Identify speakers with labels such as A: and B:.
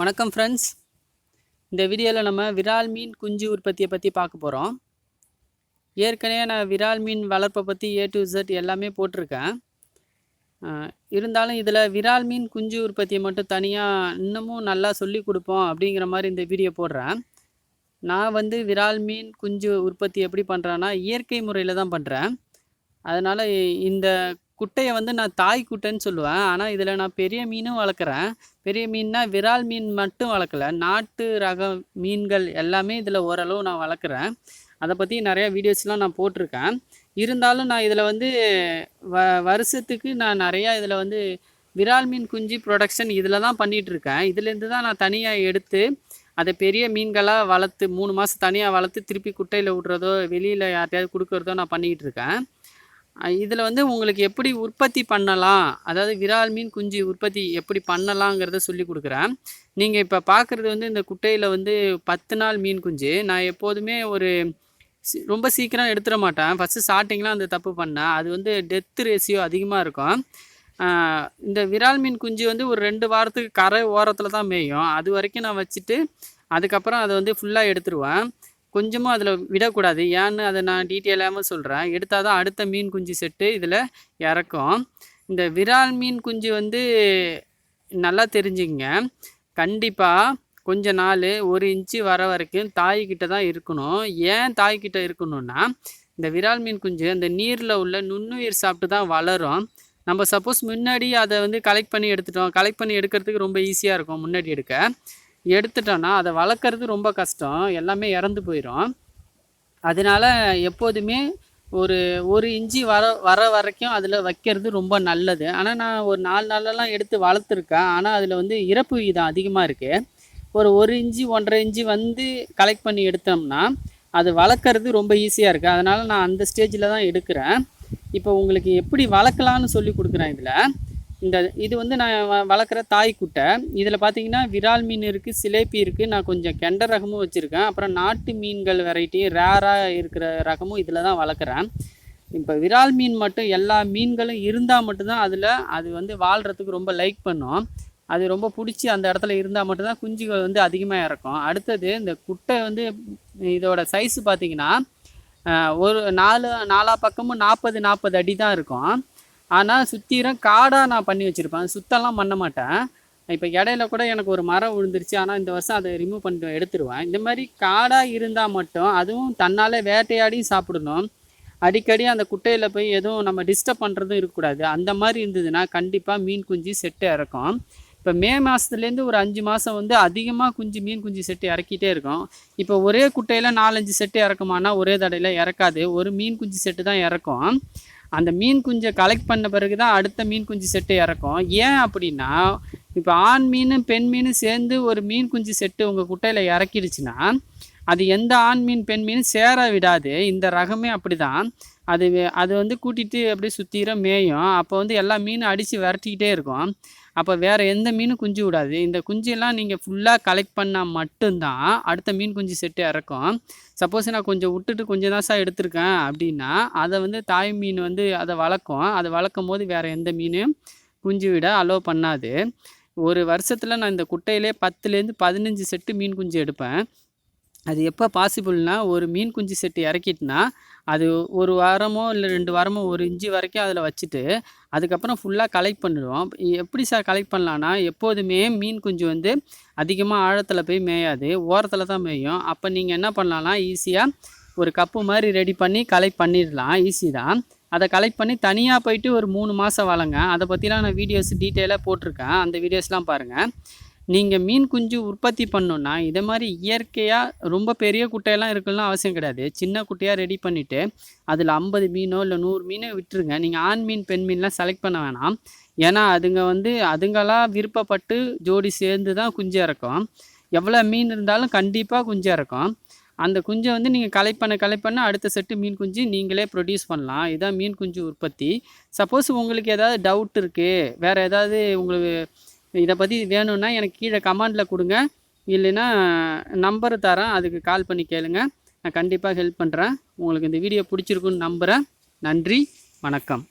A: வணக்கம் ஃப்ரெண்ட்ஸ் இந்த வீடியோவில் நம்ம விரால் மீன் குஞ்சு உற்பத்தியை பற்றி பார்க்க போகிறோம் ஏற்கனவே நான் விரால் மீன் வளர்ப்பை பற்றி ஏ டு இசட் எல்லாமே போட்டிருக்கேன். இருந்தாலும் இதில் விரால் மீன் குஞ்சு உற்பத்தியை மட்டும் தனியாக இன்னமும் நல்லா சொல்லி கொடுப்போம் அப்படிங்கிற மாதிரி இந்த வீடியோ போடுறேன். நான் வந்து விரால் மீன் குஞ்சு உற்பத்தி எப்படி பண்ணுறேன்னா இயற்கை முறையில் தான் பண்ணுறேன் அதனால் இந்த குட்டையை வந்து நான் தாய் குட்டைன்னு சொல்லுவேன். ஆனால் இதில் நான் பெரிய மீனும் வளர்க்குறேன். பெரிய மீன்னா விரால் மீன் மட்டும் வளர்க்கல. நாட்டு ரக மீன்கள் எல்லாமே இதில் ஓரளவு நான் வளர்க்குறேன். அதை பற்றி நிறையா வீடியோஸ்லாம் நான் போட்டிருக்கேன். இருந்தாலும் நான் இதில் வந்து வ வருஷத்துக்கு நான் நிறையா இதில் வந்து விரால் மீன் குஞ்சு ப்ரொடக்ஷன் இதில் தான் பண்ணிகிட்டு இருக்கேன் இதுலேருந்து தான் நான் தனியாக எடுத்து அதை பெரிய மீன்களாக வளர்த்து மூணு மாதம் தனியாக வளர்த்து திருப்பி குட்டையில் விட்றதோ வெளியில் யார்ட்டையாவது கொடுக்குறதோ நான் பண்ணிகிட்டு இருக்கேன் இதில் வந்து உங்களுக்கு எப்படி உற்பத்தி பண்ணலாம்? அதாவது விரால் மீன் குஞ்சு உற்பத்தி எப்படி பண்ணலாங்கிறத சொல்லி கொடுக்குறேன். நீங்கள் இப்போ பார்க்குறது வந்து இந்த குட்டையில் வந்து பத்து நாள் மீன் குஞ்சு. நான் எப்போதுமே ஒரு ரொம்ப சீக்கிரம் எடுத்துட மாட்டேன். ஃபஸ்ட்டு ஸ்டார்டிங்லாம் அந்த தப்பு பண்ணேன். அது வந்து டெத்து ரேஷியோ அதிகமாக இருக்கும். இந்த விரால் மீன் குஞ்சு வந்து ஒரு ரெண்டு வாரத்துக்கு கரை ஓரத்தில் தான் மேயும். அது வரைக்கும் நான் வச்சுட்டு அதுக்கப்புறம் அதை வந்து ஃபுல்லாக எடுத்துருவேன். கொஞ்சமும் அதில் விடக்கூடாது. ஏன்னு அதை நான் டீட்டெயிலாமல் சொல்கிறேன் எடுத்தால் தான் அடுத்த மீன் குஞ்சு செட்டு இதில் இறக்கும். இந்த விரால் மீன் குஞ்சு வந்து நல்லா தெரிஞ்சுங்க கண்டிப்பாக கொஞ்ச நாள் ஒரு இன்ச்சு வர வரைக்கும் தாய்கிட்ட தான் இருக்கணும். ஏன் தாய்கிட்ட இருக்கணும்னா இந்த விரால் மீன் குஞ்சு அந்த நீரில் உள்ள நுண்ணுயிர் சாப்பிட்டு தான் வளரும். நம்ம சப்போஸ் முன்னாடி அதை வந்து கலெக்ட் பண்ணி எடுத்துட்டோம். கலெக்ட் பண்ணி எடுக்கிறதுக்கு ரொம்ப ஈஸியாக இருக்கும் முன்னாடி எடுக்க. எடுத்துட்டோன்னா அதை வளர்க்குறது ரொம்ப கஷ்டம். எல்லாமே இறந்து போயிடும் அதனால எப்போதுமே ஒரு ஒரு இஞ்சி வர வர வரைக்கும் அதில் வைக்கிறது ரொம்ப நல்லது. ஆனால் நான் ஒரு நாலு நாளெல்லாம் எடுத்து வளர்த்துருக்கேன். ஆனால் அதில் வந்து இறப்பு விகிதம் அதிகமாக இருக்குது ஒரு ஒரு இஞ்சி ஒன்றரை இஞ்சி வந்து கலெக்ட் பண்ணி எடுத்தோம்னா அது வளர்க்குறது ரொம்ப ஈஸியாக இருக்குது அதனால் நான் அந்த ஸ்டேஜில் தான் எடுக்கிறேன். இப்போ உங்களுக்கு எப்படி வளர்க்கலான்னு சொல்லி கொடுக்குறேன் இதில். இந்த இது வந்து நான் வ- வளர்க்குற தாய் குட்டை இதில் பார்த்தீங்கன்னா விரால் மீன் இருக்குது சிலேப்பி இருக்குது நான் கொஞ்சம் கெண்ட ரகமும் வச்சுருக்கேன். அப்புறம் நாட்டு மீன்கள் வெரைட்டி ரேராக இருக்கிற ரகமும் இதில் தான் வளர்க்குறேன். இப்போ விரால் மீன் மட்டும் எல்லா மீன்களும் இருந்தால் மட்டும்தான் அதில் அது வந்து வாழ்கிறதுக்கு ரொம்ப லைக் பண்ணும். அது ரொம்ப பிடிச்சி அந்த இடத்துல இருந்தால் மட்டும்தான் குஞ்சுகள் வந்து அதிகமாக இறக்கும். அடுத்தது இந்த குட்டை வந்து இதோட சைஸ் பார்த்தீங்கன்னா ஒரு நாலு நாலா பக்கமும் நாற்பது நாற்பது அடி தான் இருக்கும். ஆனால் சுற்றிரும் காடாக நான் பண்ணி வச்சுருப்பேன். சுத்தம்லாம் பண்ண மாட்டேன். இப்போ இடையில கூட எனக்கு ஒரு மரம் விழுந்துருச்சு. ஆனால் இந்த வருஷம் அதை ரிமூவ் பண்ணிட்டு எடுத்துருவேன். இந்த மாதிரி காடாக இருந்தால் மட்டும் அதுவும் தன்னால் வேட்டையாடி சாப்பிடணும். அடிக்கடி அந்த குட்டையில் போய் எதுவும் நம்ம டிஸ்டர்ப் பண்ணுறதும் இருக்கக்கூடாது. அந்த மாதிரி இருந்ததுன்னா கண்டிப்பாக மீன் குஞ்சு செட்டு இறக்கும். இப்போ மே மாதத்துலேருந்து ஒரு அஞ்சு மாதம் வந்து அதிகமாக குஞ்சு மீன் குஞ்சு செட்டு இறக்கிட்டே இருக்கும். இப்போ ஒரே குட்டையில் நாலஞ்சு செட்டு இறக்குமானா ஒரே தடையில் இறக்காது. ஒரு மீன் குஞ்சு செட்டு தான் இறக்கும். அந்த மீன் குஞ்சை கலெக்ட் பண்ண பிறகு தான் அடுத்த மீன் குஞ்சு செட்டு இறக்கும். ஏன் அப்படின்னா இப்போ ஆண் மீன் பெண் மீன் சேர்ந்து ஒரு மீன் குஞ்சு செட்டு உங்கள் குட்டையில் இறக்கிடுச்சுன்னா அது எந்த ஆண் மீன் பெண் மீன் சேர விடாது. இந்த ரகமே அப்படிதான். அது அது வந்து கூட்டிகிட்டு அப்படியே சுற்றிற மேயும். அப்போ வந்து எல்லா மீனும் அடித்து விரட்டிக்கிட்டே இருக்கும். அப்போ வேறு எந்த மீனும் குஞ்சு விடாது. இந்த குஞ்செல்லாம் நீங்கள் ஃபுல்லாக கலெக்ட் பண்ணால் மட்டும்தான் அடுத்த மீன் குஞ்சு செட்டு இறக்கும். சப்போஸ் நான் கொஞ்சம் விட்டுட்டு கொஞ்சம் தான் சார் எடுத்திருக்கேன் அப்படின்னா அதை வந்து தாய் மீன் வந்து அதை வளர்க்கும். அதை வளர்க்கும் போது வேறு எந்த மீனும் குஞ்சு விட அலோவ் பண்ணாது. ஒரு வருஷத்தில் நான் இந்த குட்டையிலே பத்துலேருந்து பதினஞ்சு செட்டு மீன் குஞ்சு எடுப்பேன். அது எப்போ பாசிபிள்னால் ஒரு மீன் குஞ்சு செட்டு இறக்கிட்டுனா அது ஒரு வாரமோ இல்லை ரெண்டு வாரமோ ஒரு இன்ச்சு வரைக்கும் அதில் வச்சுட்டு அதுக்கப்புறம் ஃபுல்லாக கலெக்ட் பண்ணிடுவோம். எப்படி சார் கலெக்ட் பண்ணலான்னா எப்போதுமே மீன் குஞ்சு வந்து அதிகமாக ஆழத்தில் போய் மேயாது ஓரத்தில் தான் மேயும். அப்போ நீங்கள் என்ன பண்ணலாம்னா ஈஸியாக ஒரு கப்பு மாதிரி ரெடி பண்ணி கலெக்ட் பண்ணிடலாம். ஈஸி தான். அதை கலெக்ட் பண்ணி தனியாக போயிட்டு ஒரு மூணு மாதம் வளங்க அதை பற்றிலாம் நான் வீடியோஸ் டீட்டெயிலாக போட்டிருக்கேன். அந்த வீடியோஸ்லாம் பாருங்கள் நீங்கள் மீன் குஞ்சு உற்பத்தி பண்ணோன்னா இதை மாதிரி இயற்கையாக ரொம்ப பெரிய குட்டையெல்லாம் இருக்குன்னு அவசியம் கிடையாது. சின்ன குட்டையாக ரெடி பண்ணிவிட்டு அதில் ஐம்பது மீனோ இல்லை நூறு மீனோ விட்டுருங்க. நீங்கள் ஆண் மீன் பெண் மீன்லாம் செலக்ட் பண்ண வேணாம். ஏன்னா அதுங்க வந்து அதுங்களாக விருப்பப்பட்டு ஜோடி சேர்ந்து தான் குஞ்சு இறக்கும் எவ்வளோ மீன் இருந்தாலும் கண்டிப்பாக குஞ்சு இறக்கும் அந்த குஞ்சை வந்து நீங்கள் கலெக்ட் பண்ண கலெக்ட் பண்ண அடுத்த செட்டு மீன் குஞ்சு நீங்களே ப்ரொடியூஸ் பண்ணலாம். இதுதான் மீன் குஞ்சு உற்பத்தி. சப்போஸ் உங்களுக்கு ஏதாவது டவுட் இருக்குது வேறு ஏதாவது உங்களுக்கு இதை பற்றி வேணும்னா எனக்கு கீழே கமெண்டில் கொடுங்க. இல்லைன்னா நம்பர் தரேன். அதுக்கு கால் பண்ணி கேளுங்க. நான் கண்டிப்பாக ஹெல்ப் பண்ணுறேன் உங்களுக்கு இந்த வீடியோ பிடிச்சிருக்குன்னு நம்புகிறேன் நன்றி. வணக்கம்.